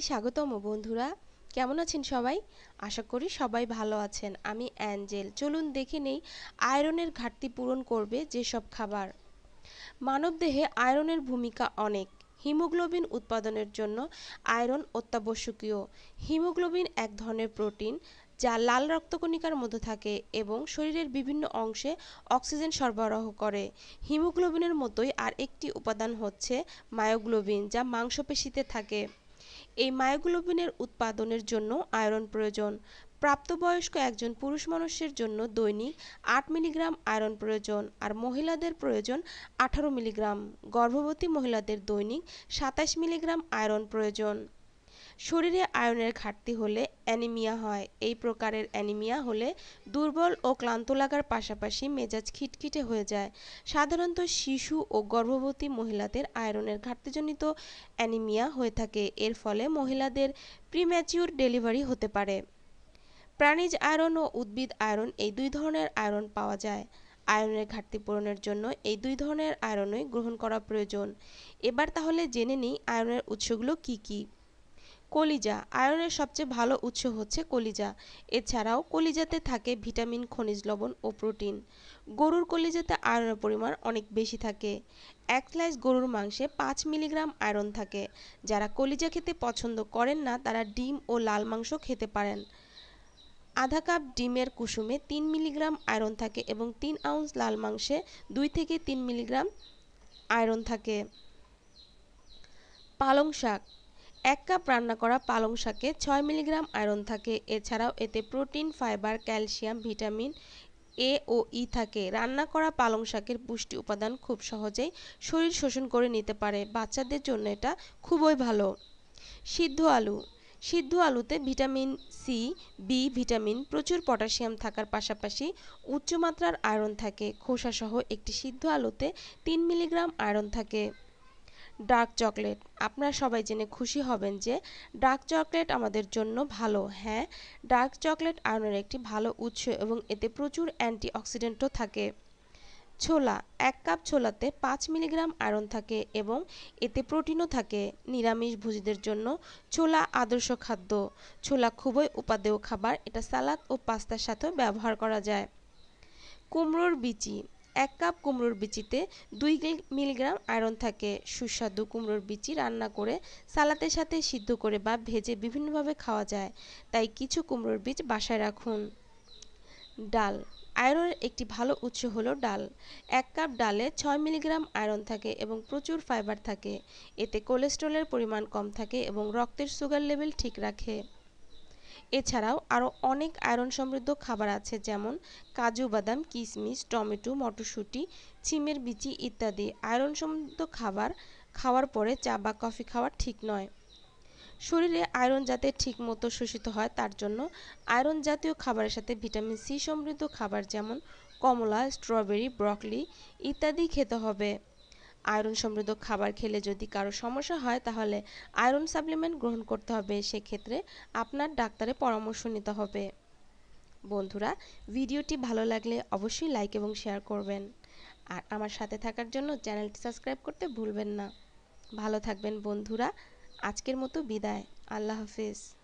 স্বাগতম বন্ধুরা। কেমন আছেন সবাই? আশা করি সবাই ভালো আছেন। আমি অ্যাঞ্জেল। চলুন দেখে নেই আয়রনের ঘাটতি পূরণ করবে যেসব খাবার। মানবদেহে আয়রনের ভূমিকা অনেক। হিমোগ্লোবিন উৎপাদনের জন্য আয়রন অত্যাবশ্যকীয়। হিমোগ্লোবিন এক ধরনের প্রোটিন যা লাল রক্তকণিকার মধ্যে থাকে এবং শরীরের বিভিন্ন অংশে অক্সিজেন সরবরাহ করে। হিমোগ্লোবিনের মতোই আর একটি উপাদান হচ্ছে মায়োগ্লোবিন যা মাংসপেশিতে থাকে। এই মায়োগ্লোবিনের উৎপাদনের জন্য আয়রন প্রয়োজন। প্রাপ্তবয়স্ক একজন পুরুষ মানুষের জন্য দৈনিক আট মিলিগ্রাম আয়রন প্রয়োজন আর মহিলাদের প্রয়োজন আঠারো মিলিগ্রাম। গর্ভবতী মহিলাদের দৈনিক সাতাশ মিলিগ্রাম আয়রন প্রয়োজন। শরীরে আয়রনের ঘাটতি হলে অ্যানিমিয়া হয়। এই প্রকারের অ্যানিমিয়া হলে দুর্বল ও ক্লান্ত লাগার পাশাপাশি মেজাজ খিটখিটে হয়ে যায়। সাধারণত শিশু ও গর্ভবতী মহিলাদের আয়রনের ঘাটতিজনিত অ্যানিমিয়া হয়ে থাকে। এর ফলে মহিলাদের প্রিম্যাচিউর ডেলিভারি হতে পারে। প্রাণীজ আয়রন ও উদ্ভিদ আয়রন এই দুই ধরনের আয়রন পাওয়া যায়। আয়রনের ঘাটতি পূরণের জন্য এই দুই ধরনের আয়রনই গ্রহণ করা প্রয়োজন। এবার তাহলে জেনে নিই আয়রনের উৎসগুলো কি কী। কলিজা আয়রনের সবচেয়ে ভালো উৎস হচ্ছে কলিজা। এছাড়াও কলিজাতে থাকে ভিটামিন, খনিজ লবণ ও প্রোটিন। গরুর কলিজাতে আয়রনের পরিমাণ অনেক বেশি থাকে। এক স্লাইস গরুর মাংসে পাঁচ মিলিগ্রাম আয়রন থাকে। যারা কলিজা খেতে পছন্দ করেন না, তারা ডিম ও লাল মাংস খেতে পারেন। আধা কাপ ডিমের কুসুমে তিন মিলিগ্রাম আয়রন থাকে এবং তিন আউন্স লাল মাংসে দুই থেকে তিন মিলিগ্রাম আয়রন থাকে। পালং শাক এক কাপ রান্না করা পালং শাকে ছয় মিলিগ্রাম আয়রন থাকে। এছাড়াও এতে protein, fibre, calcium, vitamin A O E থাকে। রান্না করা পালং শাকের পুষ্টি উপাদান খুব সহজেই শরীর শোষণ করে নিতে পারে। বাচ্চাদের জন্য এটা খুবই ভালো। সিদ্ধ আলু। সিদ্ধ আলুতে ভিটামিন সি, বি ভিটামিন, প্রচুর পটাশিয়াম থাকার পাশাপাশি উচ্চমাত্রার আয়রন থাকে। খোসাসহ একটি সিদ্ধ আলুতে তিন মিলিগ্রাম আয়রন থাকে। Dark chocolate. আপনারা সবাই জেনে খুশি হবেন যে ডার্ক চকলেট আমাদের জন্য ভালো। হ্যাঁ ডার্ক চকলেট আয়রনের একটি ভালো উৎস এবং এতে প্রচুর অ্যান্টিঅক্সিডেন্টও থাকে। ছোলা, এক কাপ ছোলাতে পাঁচ মিলিগ্রাম আয়রন থাকে এবং এতে প্রোটিনও থাকে। নিরামিষ ভোজীদের জন্য ছোলা আদর্শ খাদ্য। ছোলা খুবই উপাদেয় খাবার। এটা সালাদ ও পাস্তার সাথেও ব্যবহার করা যায়। কুমড়োর বিচি এক কাপ কুমড়োর বিচিতে দুই মিলিগ্রাম আয়রন থাকে। সুস্বাদু কুমড়োর বিচি রান্না করে সালাতের সাথে সিদ্ধ করে বা ভেজে বিভিন্নভাবে খাওয়া যায়। তাই কিছু কুমড়োর বীজ বাসায় রাখুন। ডাল। আয়রনের একটি ভালো উৎস হলো ডাল। এক কাপ ডালে ছয় মিলিগ্রাম আয়রন থাকে এবং প্রচুর ফাইবার থাকে। এতে কোলেস্ট্রলের পরিমাণ কম থাকে এবং রক্তের সুগার লেভেল ঠিক রাখে। এছাড়াও আরও অনেক আয়রন সমৃদ্ধ খাবার আছে, যেমন কাজু বাদাম কিশমিশ টমেটো, মটরশুঁটি চিমের বিচি ইত্যাদি। আয়রন সমৃদ্ধ খাবার খাওয়ার পরে চা বা কফি খাওয়া ঠিক নয়। শরীরে আয়রন যাতে ঠিকমতো শোষিত হয়, তার জন্য আয়রন জাতীয় খাবারের সাথে ভিটামিন সি সমৃদ্ধ খাবার, যেমন কমলা, স্ট্রবেরি, ব্রকলি ইত্যাদি খেতে হবে। আয়রন সমৃদ্ধ খাবার খেলে যদি কারও সমস্যা হয়, তাহলে আয়রন সাপ্লিমেন্ট গ্রহণ করতে হবে। সেক্ষেত্রে আপনার ডাক্তারের পরামর্শ নিতে হবে। বন্ধুরা, ভিডিওটি ভালো লাগলে অবশ্যই লাইক এবং শেয়ার করবেন। আর আমার সাথে থাকার জন্য চ্যানেলটি সাবস্ক্রাইব করতে ভুলবেন না। ভালো থাকবেন বন্ধুরা। আজকের মতো বিদায়। আল্লাহ হাফিজ।